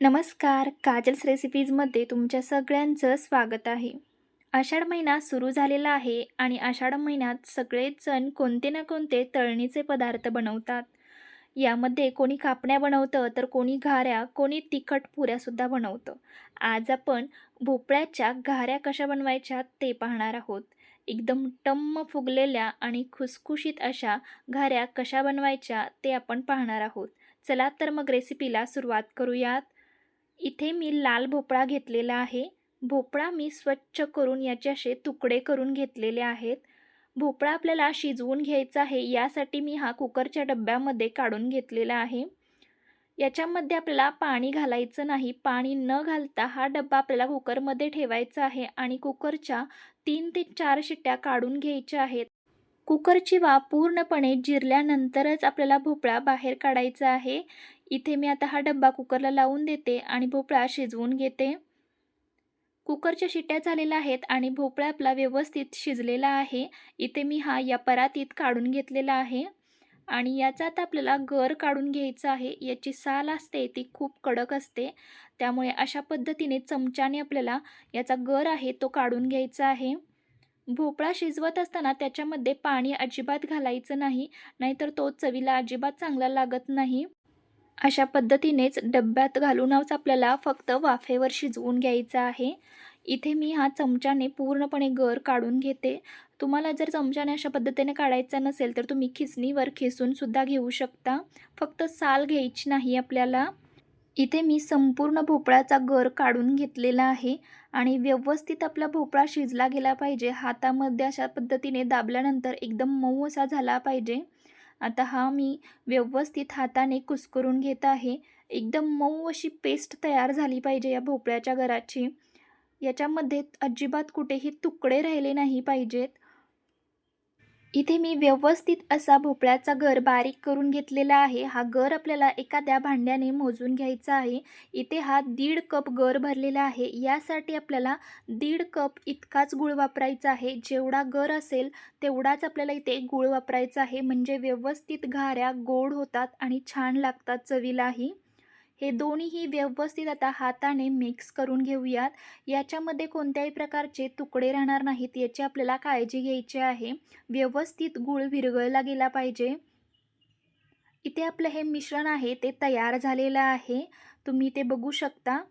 नमस्कार. काजल्स रेसिपीजमध्ये तुमच्या सगळ्यांचं स्वागत आहे. आषाढ महिना सुरू झालेला आहे आणि आषाढ महिन्यात सगळेच जण कोणते ना कोणते तळणीचे पदार्थ बनवतात. यामध्ये कोणी कापण्या बनवतं तर कोणी घाऱ्या कोणी तिखट पुऱ्यासुद्धा बनवतं. आज आपण भोपळ्याच्या घाऱ्या कशा बनवायच्या ते पाहणार आहोत. एकदम टम्म फुगलेल्या आणि खुसखुशीत अशा घाऱ्या कशा बनवायच्या ते आपण पाहणार आहोत. चला तर मग रेसिपीला सुरुवात करूयात. इथे मी लाल भोपळा घेतलेला आहे. भोपळा मी स्वच्छ करून याचे असे तुकडे करून घेतलेले आहेत. भोपळा आपल्याला शिजवून घ्यायचा आहे यासाठी मी हा कुकरच्या डब्यामध्ये काढून घेतलेला आहे. याच्यामध्ये आपल्याला पाणी घालायचं नाही. पाणी न घालता हा डब्बा आपल्याला कुकरमध्ये ठेवायचा आहे आणि कुकरच्या तीन ते चार शिट्ट्या काढून घ्यायच्या आहेत. कुकरची वाफ पूर्णपणे जिरल्यानंतरच आपल्याला भोपळा बाहेर काढायचा आहे. इथे मी आता हा डब्बा कुकरला लावून देते आणि भोपळा शिजवून घेते. कुकरच्या शिट्ट्या झालेल्या आहेत आणि भोपळा आपला व्यवस्थित शिजलेला आहे. इथे मी हा या परातीत काढून घेतलेला आहे. आणि याचा आता आपल्याला गर काढून घ्यायचा आहे. याची साल असते ती खूप कडक असते. त्यामुळे अशा पद्धतीने चमच्याने आपल्याला याचा गर आहे तो काढून घ्यायचा आहे. भोपळा शिजवत असताना त्याच्यामध्ये पाणी अजिबात घालायचं नाही. नाहीतर तो चवीला अजिबात चांगला लागत नाही. अशा पद्धतीनेच डब्यात घालूनच आपल्याला फक्त वाफेवर शिजवून घ्यायचं आहे. इथे मी हा चमच्याने पूर्णपणे गर काढून घेते. तुम्हाला जर चमच्याने अशा पद्धतीने काढायचा नसेल तर तुम्ही खिसणीवर खिसूनसुद्धा घेऊ शकता. फक्त साल घ्यायची नाही आपल्याला. इथे मी संपूर्ण भोपळ्याचा गर काढून घेतलेला आहे आणि व्यवस्थित आपला भोपळा शिजला गेला पाहिजे. हातामध्ये अशा पद्धतीने दाबल्यानंतर एकदम मऊ असा झाला पाहिजे. आता हा मी व्यवस्थित हाताने कुस्करून घेत आहे. एकदम मऊ अशी पेस्ट तयार झाली पाहिजे या भोपळ्याच्या घराची. याच्यामध्ये अजिबात कुठेही तुकडे राहिले नाही पाहिजेत. इथे मी व्यवस्थित असा भोपळ्याचा गर बारीक करून घेतलेला आहे. हा गर आपल्याला एखाद्या भांड्याने मोजून घ्यायचा आहे. इथे हा दीड कप गर भरलेला आहे. यासाठी आपल्याला दीड कप इतकाच गुळ वापरायचा आहे. जेवढा गर असेल तेवढाच आपल्याला इथे गुळ वापरायचा आहे. म्हणजे व्यवस्थित घाऱ्या गोड होतात आणि छान लागतात चवीलाही. हे दोन्हीही व्यवस्थित आता हाताने मिक्स करून घेऊयात. याच्यामध्ये कोणत्याही प्रकारचे तुकडे राहणार नाहीत. याची आपल्याला काळजी घ्यायची आहे. व्यवस्थित गूळ विरघळला गेला पाहिजे. इथे आपलं हे मिश्रण आहे ते तयार झालेलं आहे. तुम्ही ते बघू शकता.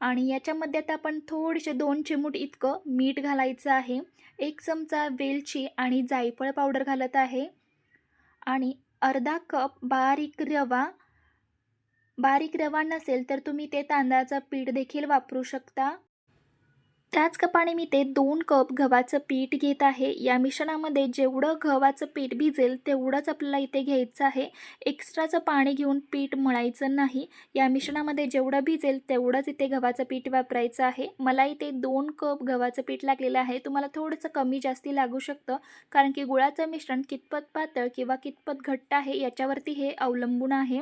आणि याच्यामध्ये आता आपण थोडेसे दोन चिमूट इतकं मीठ घालायचं आहे. एक चमचा वेलची आणि जायफळ पावडर घालत आहे. आणि अर्धा कप बारीक रवा बारीक रवा नसेल तर तुम्ही ते तांदळाचं पीठ देखील वापरू शकता. त्याच कपाने मी ते दोन कप गव्हाचं पीठ घेत आहे. या मिश्रणामध्ये जेवढं गव्हाचं पीठ भिजेल तेवढंच आपल्याला इथे घ्यायचं आहे. एक्स्ट्राचं पाणी घेऊन पीठ मळायचं नाही. या मिश्रणामध्ये जेवढं भिजेल तेवढंच इथे गव्हाचं पीठ वापरायचं आहे. मला इथे दोन कप गव्हाचं पीठ लागलेलं आहे. तुम्हाला थोडंसं कमी जास्ती लागू शकतं कारण की गुळाचं मिश्रण कितपत पातळ किंवा कितपत घट्ट आहे याच्यावरती हे अवलंबून आहे.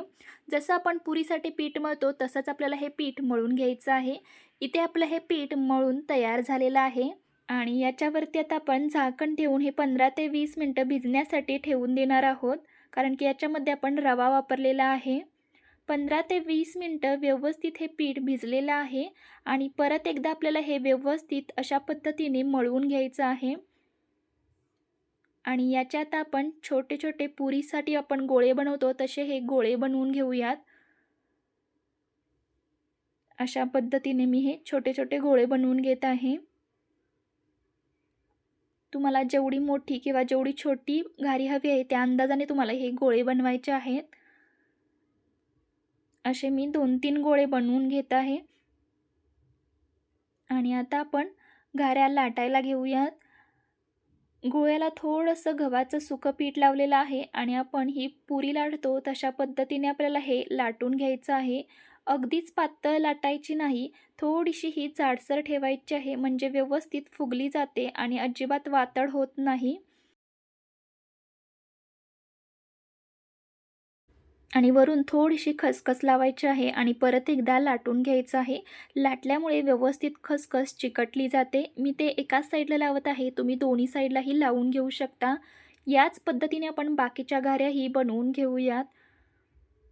जसं आपण पुरीसाठी पीठ मळतो तसंच आपल्याला हे पीठ मळून घ्यायचं आहे. इथे आपलं हे पीठ मळून तयार झालेलं आहे आणि याच्यावरती आता आपण झाकण ठेवून हे पंधरा ते वीस मिनटं भिजण्यासाठी ठेवून देणार आहोत कारण की याच्यामध्ये आपण रवा वापरलेला आहे. पंधरा ते वीस मिनटं व्यवस्थित हे पीठ भिजलेलं आहे आणि परत एकदा आपल्याला हे व्यवस्थित अशा पद्धतीने मळवून घ्यायचं आहे. आणि याच्यात आपण छोटे छोटे पुरीसाठी आपण गोळे बनवतो तसे हे गोळे बनवून घेऊयात. अशा पद्धतीने मी हे छोटे छोटे गोळे बनवून घेत आहे. तुम्हाला जेवढी मोठी किंवा जेवढी छोटी घारी हवी आहे त्या अंदाजाने तुम्हाला हे गोळे बनवायचे आहेत. असे मी दोन तीन गोळे बनवून घेत आहे. आणि आता आपण घाऱ्या लाटायला घेऊयात. गोळ्याला थोडंसं गव्हाचं सुकं पीठ लावलेलं आहे आणि आपण ही पुरी लाटतो तशा पद्धतीने आपल्याला हे लाटून घ्यायचं आहे. अगदीच पातळ लाटायची नाही थोडीशी ही जाडसर ठेवायची आहे म्हणजे व्यवस्थित फुगली जाते आणि अजिबात वातड होत नाही. आणि वरून थोडीशी खसखस लावायची आहे आणि परत एकदा लाटून घ्यायचं आहे. लाटल्यामुळे व्यवस्थित खसखस चिकटली जाते. मी ते एकाच साईडला लावत आहे. तुम्ही दोन्ही साईडलाही लावून घेऊ शकता. याच पद्धतीने आपण बाकीच्या घाऱ्याही बनवून घेऊयात.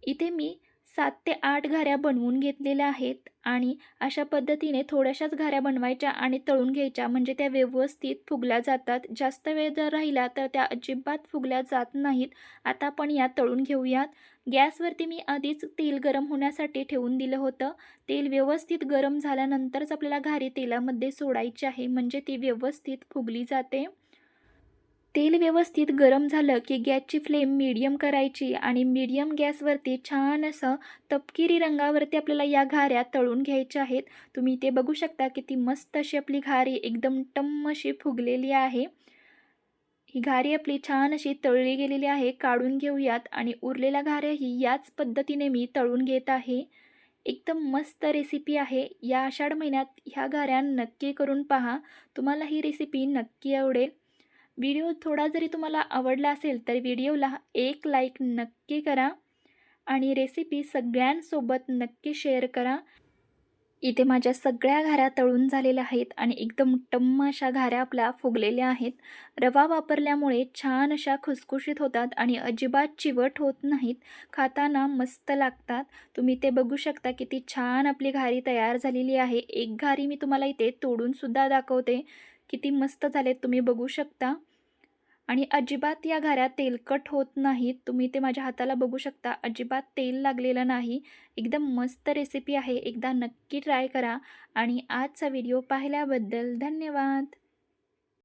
इथे मी सात ते आठ घाऱ्या बनवून घेतलेल्या आहेत आणि अशा पद्धतीने थोड्याशाच घाऱ्या बनवायच्या आणि तळून घ्यायच्या. म्हणजे त्या व्यवस्थित फुगल्या जातात. जास्त वेळ जर राहिला तर त्या अजिबात फुगल्या जात नाहीत. आता आपण या तळून घेऊयात. गॅसवरती मी आधीच तेल गरम होण्यासाठी ठेवून दिलं होतं. तेल व्यवस्थित गरम झाल्यानंतरच आपल्याला घारी तेलामध्ये सोडायची आहे. म्हणजे ती व्यवस्थित फुगली जाते. तेल व्यवस्थित गरम झालं की गॅसची फ्लेम मीडियम करायची आणि मीडियम गॅसवरती छान असं तपकिरी रंगावरती आपल्याला या घाऱ्या तळून घ्यायच्या आहेत. तुम्ही ते बघू शकता किती मस्त अशी आपली घारी एकदम टम्म अशी फुगलेली आहे. ही घारी आपली छान अशी तळली गेलेली आहे. काढून घेऊयात आणि उरलेल्या घाऱ्याही याच पद्धतीने मी तळून घेत आहे. एकदम मस्त रेसिपी आहे. या आषाढ महिन्यात ह्या घाऱ्या नक्की करून पहा. तुम्हाला ही रेसिपी नक्की आवडेल. व्हिडिओ थोडा जरी तुम्हाला आवडला असेल तर व्हिडिओला एक लाईक नक्की करा आणि रेसिपी सगळ्यांसोबत नक्की शेअर करा. इथे माझ्या सगळ्या घाऱ्या तळून झालेल्या आहेत आणि एकदम टम्म अशा घाऱ्या आपल्या फुगलेल्या आहेत. रवा वापरल्यामुळे छान अशा खुसखुशीत होतात आणि अजिबात चिवट होत नाहीत. खाताना मस्त लागतात. तुम्ही ते बघू शकता किती छान आपली घारी तयार झालेली आहे. एक घारी मी तुम्हाला इथे तोडूनसुद्धा दाखवते. किती मस्त झालेत तुम्ही बघू शकता. आणि अजिबात या घाऱ्या तेलकट होत नाहीत तुम्ही ते माझ्या हाताला बघू शकता. अजिबात तेल लागलेलं नाही. एकदम मस्त रेसिपी आहे. एकदा नक्की ट्राय करा. आणि आजचा व्हिडिओ पाहिल्याबद्दल धन्यवाद.